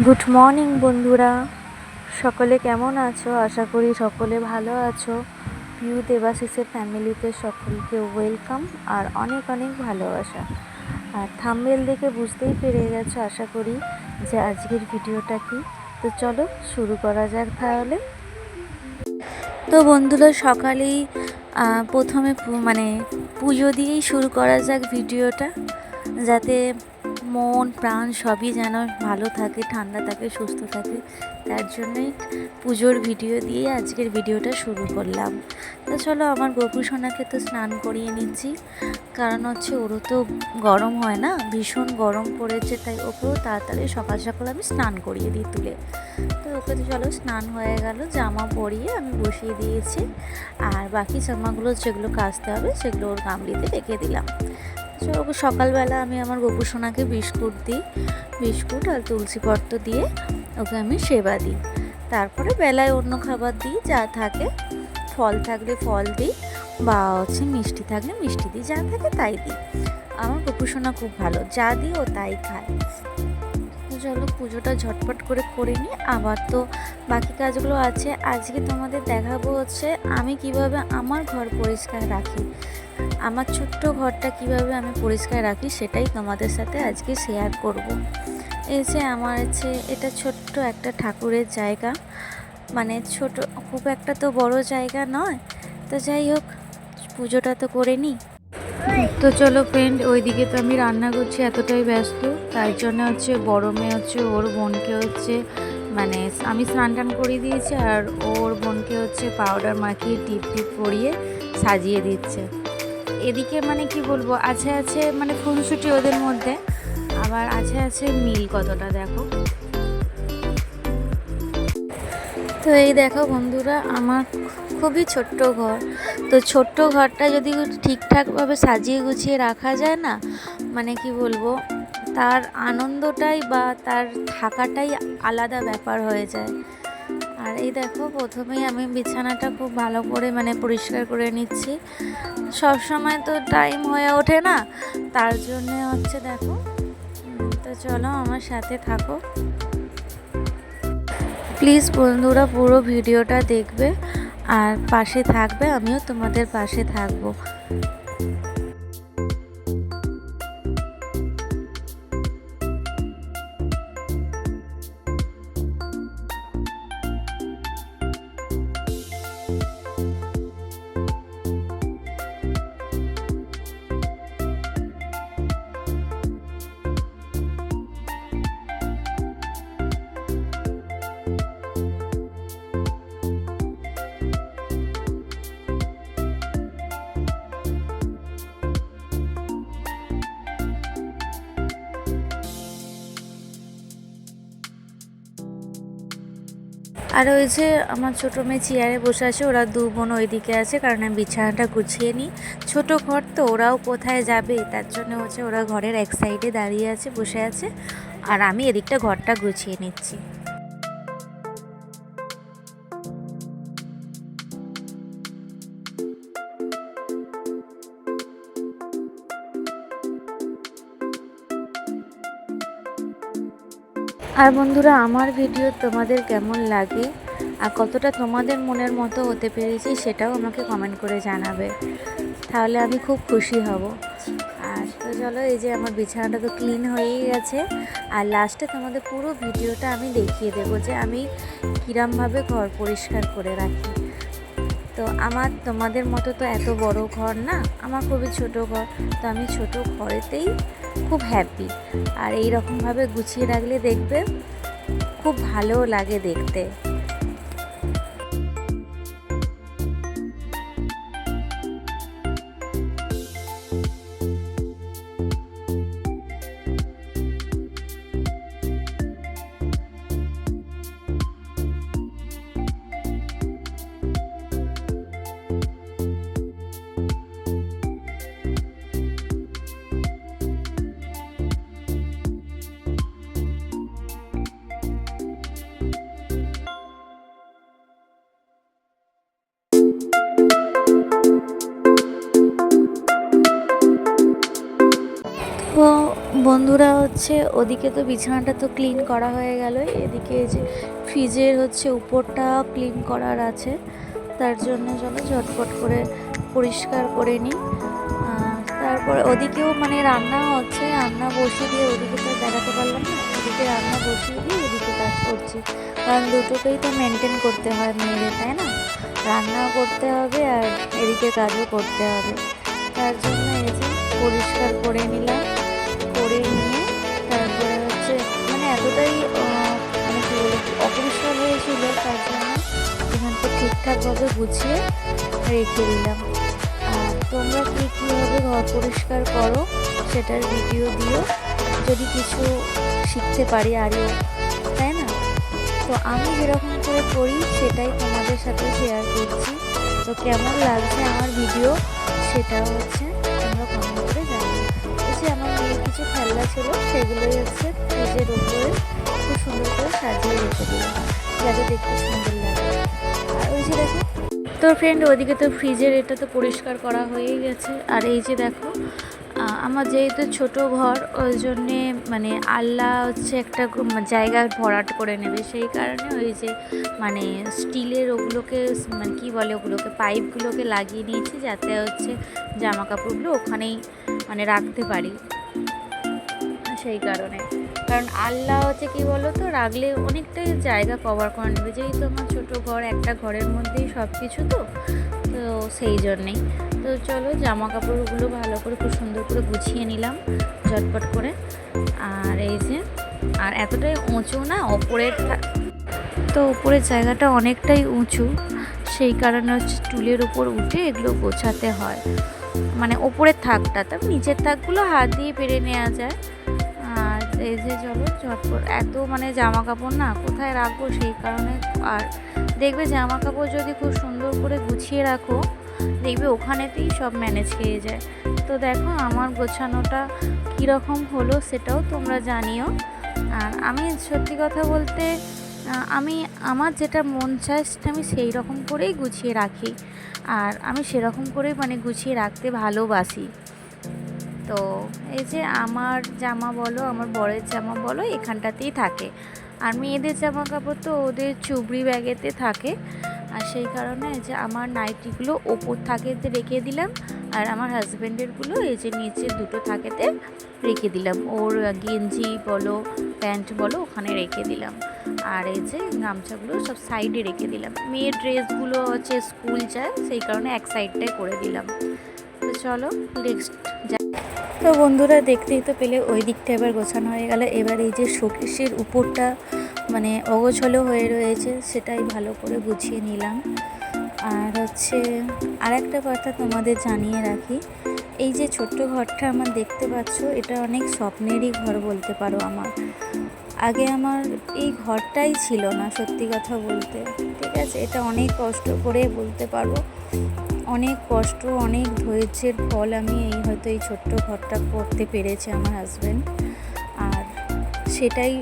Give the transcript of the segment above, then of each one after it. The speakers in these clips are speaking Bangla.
গুড মর্নিং বন্ধুরা। সকলে কেমন আছো? আশা করি সকলে ভালো আছো। পিউ দেবাশিসের ফ্যামিলিতে সকলকে ওয়েলকাম আর অনেক অনেক ভালোবাসা। আর থাম্বেল দেখে বুঝতেই পেরে গেছো, আশা করি যে আজকের ভিডিওটা কি? তো চলো শুরু করা যাক তাহলে। তো বন্ধুরা, সকালেই প্রথমে মানে পুজো দিয়েই শুরু করা যাক ভিডিওটা। যাতে মন, প্রাণ সবই যেন ভালো থাকে, ঠান্ডা থাকে, সুস্থ থাকে। তার জন্যই পুজোর ভিডিও দিয়ে আজকের ভিডিওটা শুরু করলাম। তো চলো আমার গোপু সোনাকে তো স্নান করিয়ে নিচ্ছি। কারণ হচ্ছে ওরও তো গরম হয় না, ভীষণ গরম পড়েছে, তাই ওকেও তাড়াতাড়ি সকাল সকাল আমি স্নান করিয়ে দিই তুলে। তো ওকে তো চলো স্নান হয়ে গেল, জামা পরিয়ে আমি বসিয়ে দিয়েছি। আর বাকি জামাগুলো যেগুলো কাচতে হবে সেগুলো ওর গামলিতে রেখে দিলাম। তো সকালবেলা আমি আমার গোপু সোনাকে বিস্কুট দিই। বিস্কুট আর তুলসী পত্র দিয়ে ওকে আমি সেবা দিই। তারপরে বেলায় অন্য খাবার দিই, যা থাকে। ফল থাকলে ফল দিই বা হচ্ছে মিষ্টি থাকলে মিষ্টি দিই, যা থাকে তাই দিই। আমার গোপু সোনা খুব ভালো, যা দিই ও তাই খায়। চলো পুজোটা ঝটপট করে করে নিই। আবার তো বাকি কাজগুলো আছে। আজকে তোমাদের দেখাবো হচ্ছে আমি কীভাবে আমার ঘর পরিষ্কার রাখি। আমার ছোট্ট ঘরটা কীভাবে আমি পরিষ্কার রাখি সেটাই তোমাদের সাথে আজকে শেয়ার করব। এই যে আমার হচ্ছে এটা ছোট্ট একটা ঠাকুরের জায়গা। মানে ছোট, খুব একটা তো বড় জায়গা নয়। তো যাই হোক, পুজোটা তো করে নিই। তো চলো ফ্রেন্ড ওইদিকে তো আমি রান্না করছি, এতটাই ব্যস্ত। তাই জন্য হচ্ছে বড় মেয়ে হচ্ছে, ওর বোনকে হচ্ছে মানে আমি স্নান টান করিয়ে দিয়েছি আর ওর বোনকে হচ্ছে পাউডার মাখিয়ে টিপ টিপ পরিয়ে সাজিয়ে দিচ্ছে। এদিকে মানে কি বলব, আছে আছে মানে খুনসুটি ওদের মধ্যে, আবার আছে আছে মিল কতটা দেখো। তো এই দেখো বন্ধুরা, আমার খুবই ছোট্ট ঘর। তো ছোট্ট ঘরটা যদি ঠিকঠাকভাবে সাজিয়ে গুছিয়ে রাখা যায় না মানে কি বলব, তার আনন্দটাই বা তার থাকাটাই আলাদা ব্যাপার হয়ে যায়। আর এই দেখো, প্রথমেই আমি বিছানাটা খুব ভালো করে মানে পরিষ্কার করে নিচ্ছি। সব সময় তো টাইম হয়ে ওঠে না, তার জন্যে হচ্ছে দেখো তো চলো আমার সাথে থাকো। প্লিজ বন্ধুরা পুরো ভিডিওটা দেখবে, আর পাশে থাকবে, আমিও তোমাদের পাশে থাকব। আর ওই যে আমার ছোটো মেয়ে চেয়ারে বসে আছে, ওরা দু বোন ওইদিকে আছে, কারণ আমি বিছানাটা গুছিয়ে নিই। ছোটো ঘর তো ওরাও কোথায় যাবে, তার জন্য হচ্ছে ওরা ঘরের এক সাইডে দাঁড়িয়ে আছে, বসে আছে। আর আমি এদিকটা ঘরটা গুছিয়ে নিচ্ছি। আর বন্ধুরা, আমার ভিডিও তোমাদের কেমন লাগে আর কতটা তোমাদের মনের মতো হতে পেরেছি সেটাও আমাকে কমেন্ট করে জানাবে। তাহলে আমি খুব খুশি হব। আর তো চলো, এই যে আমার বিছানাটা তো ক্লিন হয়েই গেছে। আর লাস্টে তোমাদের পুরো ভিডিওটা আমি দেখিয়ে দেবো যে আমি কীরমভাবে ঘর পরিষ্কার করে রাখি। তো আমার, তোমাদের মতো তো এত বড় ঘর না, আমার খুবই ছোট ঘর। তো আমি ছোট ঘরেতেই খুব হ্যাপি আর এই রকমভাবে গুছিয়ে রাখলে দেখবে খুব ভালো লাগে দেখতে। বন্ধুরা হচ্ছে, ওদিকে তো বিছানাটা তো ক্লিন করা হয়ে গেল এদিকে যে ফ্রিজের হচ্ছে উপরটা ক্লিন করার আছে। তার জন্য চলো ঝটপট করে পরিষ্কার করে নিই। তারপরে ওদিকেও মানে রান্না হচ্ছে, রান্না বসিয়ে দিয়ে ওদিকে তো দেখাতে পারলাম না। ওদিকে রান্না বসিয়ে দিয়ে এদিকে কাজ করছি। কারণ দুটোকেই তো মেনটেন করতে হয় মেয়েদের, তাই না? রান্নাও করতে হবে আর এদিকে কাজও করতে হবে। তার জন্য এই যে পরিষ্কার করে নিলাম। এতটাই মানে বলে অপরিষ্কার হয়েছিল, তার জন্য এখানটা ঠিকঠাকভাবে গুছিয়ে রেখে দিলাম। আর তোমরা কি কীভাবে ঘর পরিষ্কার করো, সেটার ভিডিও দিও, যদি কিছু শিখতে পারি আরও, তাই না? তো আমি যেরকম করে করি, সেটাই তোমাদের সাথে শেয়ার করছি। তো কেমন লাগছে আমার ভিডিও সেটা হচ্ছে যে আমার মেয়ের কিছু খেলনা ছিল, সেগুলোই হচ্ছে ফ্রিজের উপরে খুব সুন্দর করে সাজিয়ে রেখে দিলাম, যাতে দেখতে সুন্দর লাগে। আর ওই যে দেখো তো ফ্রেন্ড ওদিকে তো ফ্রিজের এটা তো পরিষ্কার করা হয়েই গেছে। আর এই যে দেখো আমার যেহেতু ছোট ঘর, ওই জন্যে মানে আল্লাহ হচ্ছে একটা জায়গা ভরাট করে নেবে। সেই কারণে ওই যে মানে স্টিলের ওগুলোকে মানে কী বলে ওগুলোকে, পাইপগুলোকে লাগিয়ে নিয়েছি, যাতে হচ্ছে জামা কাপড়গুলো ওখানেই মানে রাখতে পারি। সেই কারণে। কারণ আল্লাহ হচ্ছে কি বলো তো রাখলে অনেকটাই জায়গা কভার করে নেবে। যেহেতু আমার ছোটো ঘর, একটা ঘরের মধ্যেই সব কিছু তো তো সেই জন্যেই। তো চলো জামা কাপড়গুলো ভালো করে খুব সুন্দর করে গুছিয়ে নিলাম, ঝটপট করে। আর এই যে, আর এতটাই উঁচু না ওপরের তো উপরের জায়গাটা অনেকটাই উঁচু। সেই কারণে হচ্ছে টুলের উপর উঠে এগুলো গোছাতে হয়। মানে ওপরের থাকটা তবে নিচের থাকগুলো হাত দিয়ে পেরে নেওয়া যায়। আর এই যে চলো, ঝটপট, এত মানে জামা কাপড় না কোথায় রাখব সেই কারণে আর দেখবে জামা কাপড় যদি খুব সুন্দর করে গুছিয়ে রাখো, দেখবে ওখানেতেই সব ম্যানেজ খেয়ে যায়। তো দেখো আমার গোছানোটা কীরকম হলো সেটাও তোমরা জানিও। আর আমি সত্যি কথা বলতে আমি, আমার যেটা মন চায় সেটা আমি সেই রকম করেই গুছিয়ে রাখি। আর আমি সেরকম করেই মানে গুছিয়ে রাখতে ভালোবাসি। তো এই যে আমার জামা বলো, আমার বরের জামা বলো, এখানটাতেই থাকে। আর মেয়েদের জামা কাপড় তো ওদের চুবড়ি ব্যাগেতে থাকে। আর সেই কারণে যে আমার নাইটিগুলো ওপর থাকেতে রেখে দিলাম। আর আমার হাজব্যান্ডেরগুলো এই যে নিচে দুটো থাকেতে রেখে দিলাম। ওর গেঞ্জি বলো, প্যান্ট বলো, ওখানে রেখে দিলাম। আর এই যে গামছাগুলো সব সাইডে রেখে দিলাম। মেয়ের ড্রেসগুলো হচ্ছে স্কুল যায়, সেই কারণে এক সাইডটাই করে দিলাম। তো চলো নেক্সট তো বন্ধুরা দেখতেই তো পেলে ওই দিকটা এবার গোছানো হয়ে গেল। এবার এই যে শোকেশের উপরটা মানে অগোছলো হয়ে রয়েছে, সেটাই ভালো করে গুছিয়ে নিলাম। আর হচ্ছে আর একটা কথা তোমাদের জানিয়ে রাখি, এই যে ছোট্ট ঘরটা আমার দেখতে পাচ্ছ, এটা অনেক স্বপ্নেরই ঘর বলতে পারো আমার। আগে আমার এই ঘরটাই ছিল না, সত্যি কথা বলতে। ঠিক আছে, এটা অনেক কষ্ট করে বলতে পারব। অনেক কষ্ট, অনেক ধৈর্যের ফল আমি এই হয়তো এই ছোট্ট ঘরটা করতে পেরেছি আমার হাজব্যান্ড আর সেটাই,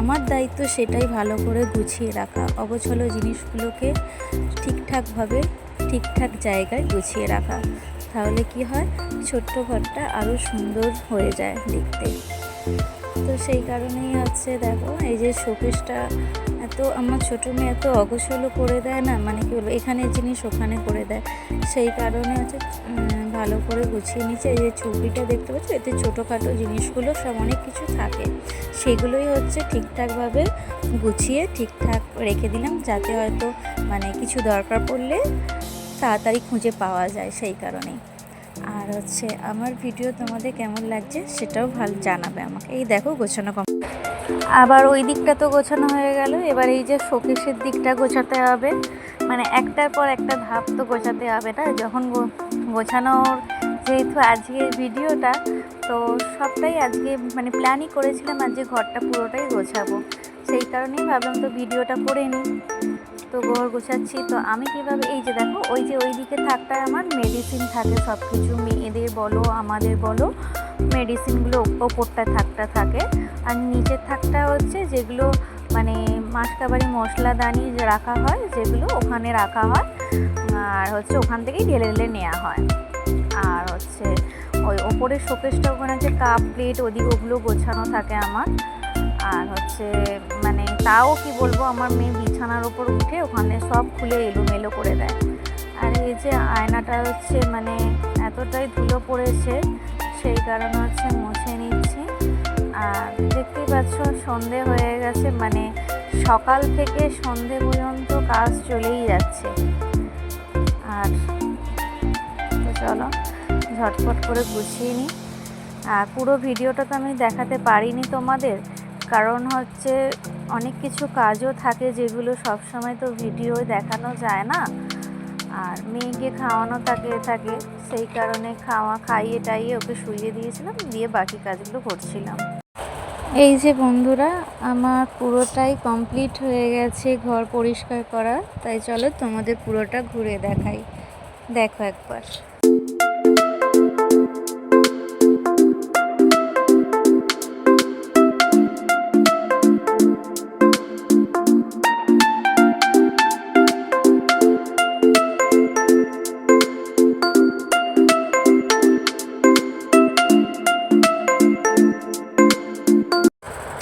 আমার দায়িত্ব সেটাই ভালো করে গুছিয়ে রাখা, অগোছলো জিনিসগুলোকে ঠিকঠাকভাবে, ঠিকঠাক জায়গায় গুছিয়ে রাখা। তাহলে কি হয়? ছোট্ট ঘরটা আরও সুন্দর হয়ে যায় দেখতে। তো সেই কারণেই হচ্ছে দেখো, এই যে শোকেসটা এত, আমার ছোটো মেয়ে এত অগোছলো করে দেয় না মানে কি বলব, এখানে জিনিস ওখানে করে দেয়। সেই কারণে হচ্ছে ভালো করে গুছিয়ে নিচ্ছে। এই যে ছবিটা দেখতে পাচ্ছ, এতে ছোটোখাটো জিনিসগুলো সব অনেক কিছু থাকে। সেগুলোই হচ্ছে ঠিকঠাকভাবে গুছিয়ে ঠিকঠাক রেখে দিলাম, যাতে হয়তো মানে কিছু দরকার পড়লে তাড়াতাড়ি খুঁজে পাওয়া যায় সেই কারণেই। আর হচ্ছে আমার ভিডিও তোমাদের কেমন লাগছে সেটাও ভালো জানাবে আমাকে। এই দেখো গোছানো কম আবার ওই দিকটা তো গোছানো হয়ে গেল। এবার এই যে শোকেশের দিকটা গোছাতে হবে। মানে একটার পর একটা ধাপ তো গোছাতে হবে না। যখন গোছানোর যেহেতু আজকের ভিডিওটা, তো সবটাই আজকে মানে প্ল্যানই করেছিলাম আজকে ঘরটা পুরোটাই গোছাবো। সেই কারণেই ভাবলাম তো ভিডিওটা করে নিই। তো ঘর গোছাচ্ছি। তো আমি কীভাবে, এই যে দেখো, ওই যে ওই দিকে থাকটায় আমার মেডিসিন থাকে সব কিছু মেয়েদের বলো, আমাদের বলো মেডিসিনগুলো ওপরটা থাকটা থাকে। আর নিচের থাকটা হচ্ছে যেগুলো মানে মাসকাবারি মশলাদানি রাখা হয়, যেগুলো ওখানে রাখা হয়। আর হচ্ছে ওখান থেকেই ঢেলে ঢেলে নেওয়া হয়। আর হচ্ছে ওই ওপরের শোকেসটা ওখানে যে কাপ প্লেট ওদিকে ওগুলো গোছানো থাকে আমার। আর হচ্ছে মানে তাও কি বলব, আমার মেয়ে বিছানার ওপর উঠে ওখানে সব খুলে এলোমেলো করে দেয়। আর এই যে আয়নাটা হচ্ছে মানে এতটাই ধুলো পড়েছে, সেই কারণে হচ্ছে মুছে নিচ্ছি। আর দেখতেই পাচ্ছ, সন্ধে হয়ে গেছে মানে সকাল থেকে সন্ধে পর্যন্ত কাজ চলেই যাচ্ছে। আর চলো, ঝটপট করে গুছিয়ে নিই। আর পুরো ভিডিওটা তো আমি দেখাতে পারিনি তোমাদের, কারণ হচ্ছে অনেক কিছু কাজও থাকে যেগুলো সব সময় তো ভিডিও দেখানো যায় না। আর মেয়েকে খাওয়ানো থাকে থাকে। সেই কারণে খাওয়া খাইয়ে টাইয়ে ওকে শুইয়ে দিয়েছিলাম, দিয়ে বাকি কাজগুলো করছিলাম। এই যে বন্ধুরা, আমার পুরোটাই কমপ্লিট হয়ে গেছে ঘর পরিষ্কার করা তাই চলো তোমাদের পুরোটা ঘুরে দেখাই। দেখো একবার।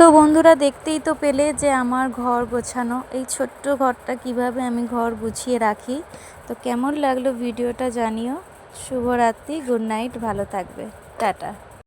তো বন্ধুরা দেখতেই তো পেলে যে আমার ঘর গোছানো। এই ছোট্ট ঘরটা কীভাবে আমি ঘর গুছিয়ে রাখি? তো কেমন লাগল ভিডিওটা জানিও। শুভরাত্রি, গুড নাইট, ভালো থাকবে। টাটা।